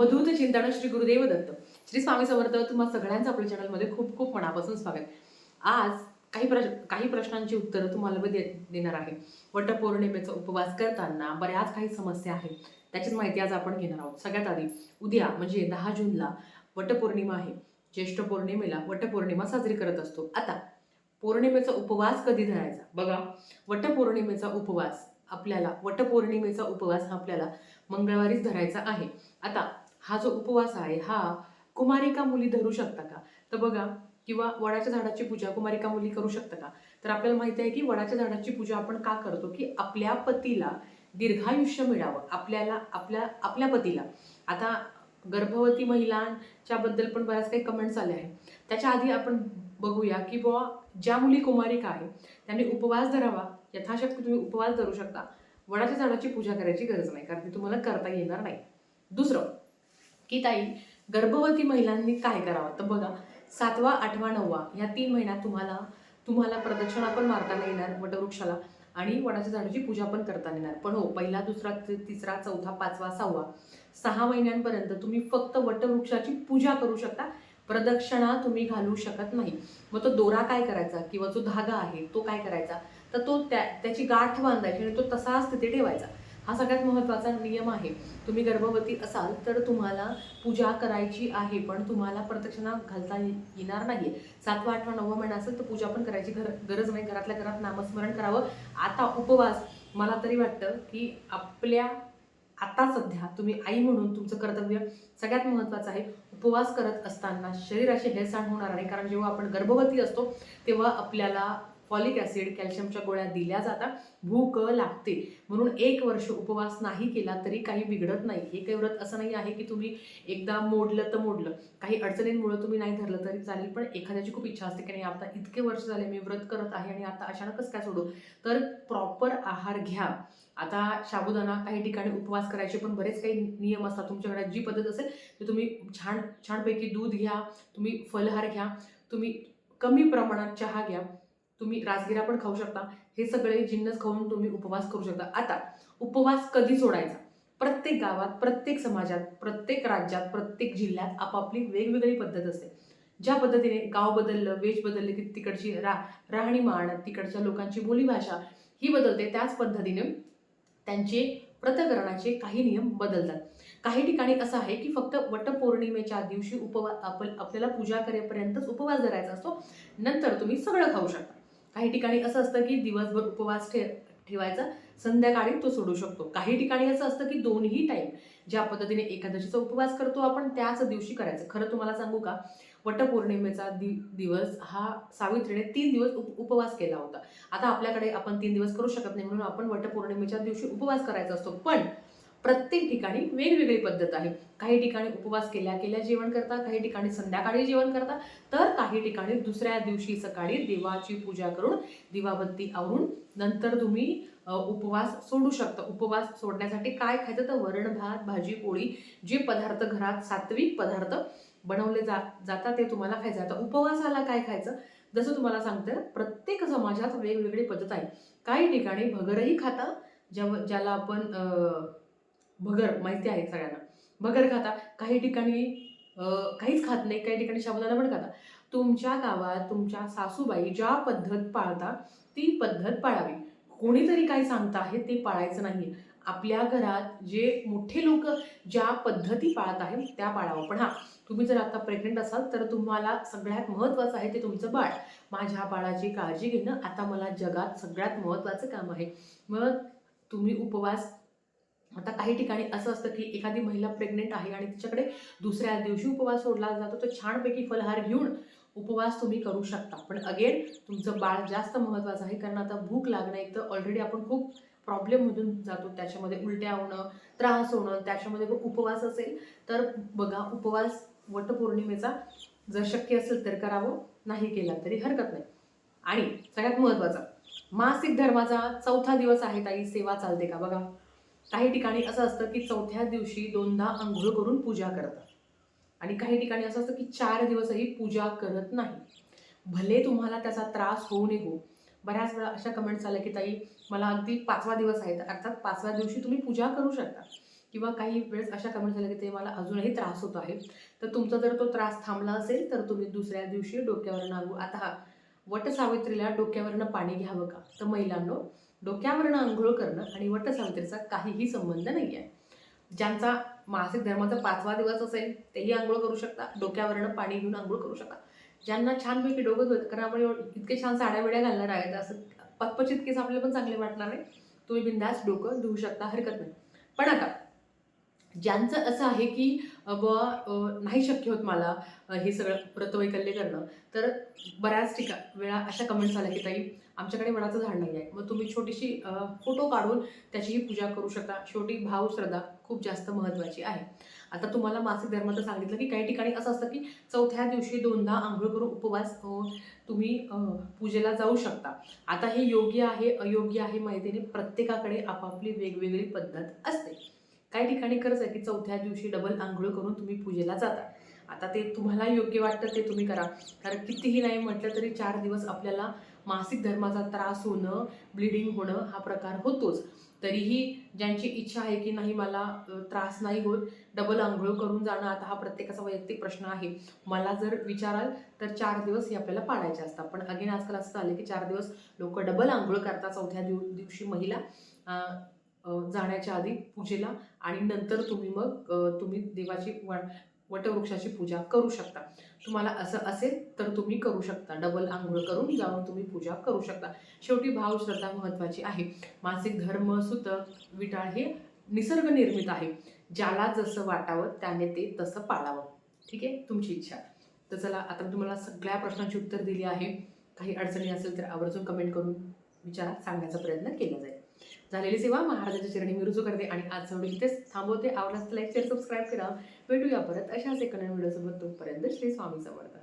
अवधूत चिंतन श्री गुरुदेव दत्त. श्री स्वामी समर्थ तुम्हाला सगळ्यांचं आपल्या चॅनलमध्ये खूप खूप मनापासून स्वागत. आज काही प्रश्न काही प्रश्नांची उत्तरं तुम्हाला मी दे- देणार आहे. वटपौर्णिमेचा उपवास करताना बऱ्याच काही समस्या आहेत. त्याचीच माहिती आज आपण घेणार आहोत. सगळ्यात आधी उद्या म्हणजे दहा जूनला वटपौर्णिमा आहे. ज्येष्ठ पौर्णिमेला वटपौर्णिमा साजरी करत असतो. आता पौर्णिमेचा उपवास कधी धरायचा? बघा वटपौर्णिमेचा उपवास आपल्याला वटपौर्णिमेचा उपवास हा आपल्याला मंगळवारीच धरायचा आहे. आता हा जो उपवास आहे हा कुमारिका मुली धरू शकता का? तर बघा किंवा वडाच्या झाडाची पूजा कुमारिका मुली करू शकता का? तर आपल्याला माहिती आहे की वडाच्या झाडाची पूजा आपण का करतो? की आपल्या पतीला दीर्घायुष्य मिळावं. आपल्याला आपल्या आपल्या पतीला. आता गर्भवती महिलांच्या बद्दल पण बऱ्याच काही कमेंट्स आले आहेत. त्याच्या आधी आपण बघूया की बुवा ज्या मुली कुमारिका आहे त्यांनी उपवास धरावा. यथाशक्ती तुम्ही उपवास धरू शकता. वडाच्या झाडाची पूजा करायची गरज नाही कारण ती तुम्हाला करता येणार नाही. दुसरं की ताई गर्भवती महिलांनी काय करावं? तर बघा सातवा आठवा नववा ह्या तीन महिन्यात तुम्हाला तुम्हाला प्रदक्षिणा पण मारताना येणार वटवृक्षाला आणि वडाच्या झाडाची पूजा पण करता येणार. पण हो पहिला दुसरा तिसरा चौथा पाचवा सहावा सहा महिन्यांपर्यंत तुम्ही फक्त वटवृक्षाची पूजा करू शकता. प्रदक्षिणा तुम्ही घालू शकत नाही. मग तो दोरा काय करायचा किंवा जो धागा आहे तो काय करायचा? तर तो त्या त्याची गाठ बांधायची आणि तो तसाच तिथे ठेवायचा. हा सगळ्यात महत्त्वाचा नियम आहे. तुम्ही गर्भवती असाल तर तुम्हाला पूजा करायची आहे पण तुम्हाला प्रदक्षिणा घालता येणार नाही सातवा आठवा नववा महिना असेल तर पूजा पण करायची घर गरज नाही. घरातल्या घरात नामस्मरण करावं. आता उपवास. मला तरी वाटतं की आपल्या आता सध्या तुम्ही आई म्हणून तुमचं कर्तव्य सगळ्यात महत्त्वाचं आहे. उपवास करत असताना शरीराशी हेळसांड होणार नाही. कारण जेव्हा आपण गर्भवती असतो तेव्हा आपल्याला फॉलिक ॲसिड कॅल्शियमच्या गोळ्या दिल्या जातात. भूक लागते. म्हणून एक वर्ष उपवास नाही केला तरी काही बिघडत नाही. हे काही व्रत असं नाही आहे की तुम्ही एकदा मोडलं तर मोडलं. काही अडचणींमुळे तुम्ही नाही धरलं तरी चालेल. पण एखाद्याची खूप इच्छा असते की नाही आता इतके वर्ष झाले मी व्रत करत आहे आणि आता अचानकच काय सोडू? तर प्रॉपर आहार घ्या. आता साबुदाणा काही ठिकाणी उपवास करायचे पण बरेच काही नियम असतात. तुमच्याकडे जी पद्धत असेल ते तुम्ही छान छानपैकी दूध घ्या तुम्ही फलहार घ्या तुम्ही कमी प्रमाणात चहा घ्या. तुम्ही राजगिरा पण खाऊ शकता. हे सगळे जिन्नस खाऊन तुम्ही उपवास करू शकता. आता उपवास कधी सोडायचा? प्रत्येक गावात प्रत्येक समाजात प्रत्येक राज्यात प्रत्येक जिल्ह्यात आपापली वेगवेगळी पद्धत असते. ज्या पद्धतीने गाव बदललं वेश बदलले की तिकडची रा राहणीमान तिकडच्या लोकांची बोलीभाषा ही बदलते. त्याच पद्धतीने त्यांचे व्रतकरणाचे काही नियम बदलतात. काही ठिकाणी असं आहे की फक्त वटपौर्णिमेच्या दिवशी उपवा आपल्याला पूजा करेपर्यंतच उपवास धरायचा असतो. नंतर तुम्ही सगळं खाऊ शकता. काही ठिकाणी असं असतं की दिवसभर उपवास ठे ठेवायचा संध्याकाळी तो सोडू शकतो. काही ठिकाणी असं असतं की दोन्ही टाईम ज्या पद्धतीने एकादशीचा उपवास करतो आपण त्याच दिवशी करायचं. खरं तुम्हाला सांगू का? वटपौर्णिमेचा दि दिवस हा सावित्रीने तीन दिवस उप उपवास केला होता. आता आपल्याकडे आपण तीन दिवस करू शकत नाही म्हणून आपण वटपौर्णिमेच्या दिवशी उपवास करायचा असतो. पण प्रत्येक ठिकाणी वेगवेगळी पद्धत आहे. काही ठिकाणी उपवास केल्या केल्या जेवण करता काही ठिकाणी संध्याकाळी जेवण करता तर काही ठिकाणी दुसऱ्या दिवशी सकाळी देवाची पूजा करून दिवाबत्ती आवरून नंतर तुम्ही उपवास सोडू शकता. उपवास सोडण्यासाठी काय खायचं? तर वरण भात भाजी पोळी जे पदार्थ घरात सात्विक पदार्थ बनवले जा जातात ते तुम्हाला खायचं. आता उपवासाला काय खायचं? जसं तुम्हाला सांगतं प्रत्येक समाजात वेगवेगळी पद्धत आहे. काही ठिकाणी भगरही खाता ज्या ज्याला आपण भगर माहिती आहे सगळ्यांना. भगर खाता काही ठिकाणी काहीच खात नाही काही ठिकाणी शाबुदाना पण खाता. तुमच्या गावात तुमच्या सासूबाई ज्या पद्धत पाळता ती पद्धत पाळावी. कोणीतरी काय सांगता आहे ते पाळायचं नाही आपल्या घरात जे मोठे लोक ज्या पद्धती पाळत आहेत त्या पाळावं. पण हां तुम्ही जर आता प्रेग्नेंट असाल तर तुम्हाला सगळ्यात महत्त्वाचं आहे ते तुमचं बाळ. माझ्या बाळाची काळजी घेणं आता मला जगात सगळ्यात महत्त्वाचं काम आहे. मग तुम्ही उपवास आता काही ठिकाणी असं असतं की एखादी महिला प्रेग्नेंट आहे आणि तिच्याकडे दुसऱ्या दिवशी उपवास सोडला जातो तर छानपैकी फलहार घेऊन उपवास तुम्ही करू शकता. पण अगेन तुमचं बाळ जास्त महत्त्वाचं आहे कारण आता भूक लागणं एक तर ऑलरेडी आपण खूप प्रॉब्लेममधून जातो. त्याच्यामध्ये उलट्या होणं त्रास होणं त्याच्यामध्ये उपवास असेल तर बघा उपवास वटपौर्णिमेचा जर शक्य असेल तर करावं नाही केला तरी हरकत नाही. आणि सगळ्यात महत्त्वाचा मासिक धर्माचा चौथा दिवस आहे ताई सेवा चालते का? बघा. काही ठिकाणी असं असतं की चौथ्या दिवशी दोनदा आंघोळ करून पूजा करतात. आणि काही ठिकाणी असं असतं की चार दिवसही पूजा करत नाही. भले तुम्हाला त्याचा त्रास होऊ नये हो बऱ्याच वेळा अशा कमेंट्स आल्या की ताई मला अगदी पाचवा दिवस आहे. अर्थात पाचव्या दिवशी तुम्ही पूजा करू शकता. किंवा काही वेळेस अशा कमेंट झाल्या की ते मला अजूनही त्रास होतो आहे. तर तुमचा जर तो त्रास थांबला असेल तर तुम्ही दुसऱ्या दिवशी डोक्यावरनं नागू आता वटसावित्रीला वट सावित्रीला डोक्यावरनं पाणी घ्यावं का? तर महिलांनो डोक्यावरनं आंघोळ करणं आणि वटसावित्रीचा काहीही संबंध नाही आहे ज्यांचा मासिक धर्माचा पाचवा दिवस असेल तेही आंघोळ करू शकता डोक्यावरनं पाणी घेऊन आंघोळ करू शकता. ज्यांना छानपैकी डोकं धुत कारण आपण इतके छान साड्या बिड्या घालणार आहेत असं पचपचित केस आपल्याला पण चांगले वाटणार नाही. तुम्ही बिंदास डोकं धुवू शकता हरकत नाही. पण आता ज्यांचं असं आहे की व नाही शक्य होत मला हे सगळं व्रतवैकल्य करणं. तर बऱ्याच ठिका वेळा अशा कमेंट्स आल्या की ताई आमच्याकडे वडाचं झाड नाही आहे. मग तुम्ही छोटीशी फोटो काढून त्याचीही पूजा करू शकता. शेवटी भाव श्रद्धा खूप जास्त महत्त्वाची आहे. आता तुम्हाला मासिक धर्माचं सांगितलं की काही ठिकाणी असं असतं की चौथ्या दिवशी दोनदा आंघोळ करून उपवास तुम्ही पूजेला जाऊ शकता. आता हे योग्य आहे अयोग्य आहे माहितीने प्रत्येकाकडे आपापली वेगवेगळी पद्धत असते. काही ठिकाणी खरंच आहे की चौथ्या दिवशी डबल आंघोळ करून तुम्ही पूजेला जाता. आता ते तुम्हाला योग्य वाटतं ते तुम्ही करा. कारण कितीही नाही म्हटलं तरी चार दिवस आपल्याला मासिक धर्माचा त्रास होणं ब्लिडिंग होणं हा प्रकार होतोच. तरीही ज्यांची इच्छा आहे की नाही मला त्रास नाही होत डबल आंघोळ करून जाणं आता हा प्रत्येकाचा वैयक्तिक प्रश्न आहे. मला जर विचाराल तर चार दिवस हे आपल्याला पाळायचे असतात. पण अगेन आजकाल असं झालं की चार दिवस लोक डबल आंघोळ करतात चौथ्या दिव दिवशी महिला. जाण्याच्या आधी पूजेला आणि नंतर तुम्ही मग तुम्ही देवाची व वटवृक्षाची पूजा करू शकता. तुम्हाला असं असेल तर तुम्ही करू शकता. डबल आंघोळ करून जाऊन तुम्ही पूजा करू शकता. शेवटी भाव श्रद्धा महत्त्वाची आहे. मासिक धर्म सुत विटाळ हे निसर्गनिर्मित आहे. ज्याला जसं वाटावं त्याने ते तसं पाळावं. ठीक आहे? तुमची इच्छा. तर चला आता तुम्हाला सगळ्या प्रश्नांची उत्तर दिली आहे. काही अडचणी असेल तर आवर्जून कमेंट करून विचार. सांगण्याचा प्रयत्न केला जाईल. झालेली सेवा महाराजांच्या चरणी मी रुजू करते आणि आज सवडी इथेच थांबवते. आवडल्यास लाईक शेअर सबस्क्राईब करा. भेटूया परत अशाच एका नवीन व्हिडिओसोबत तोपर्यंत श्री स्वामी समर्थ.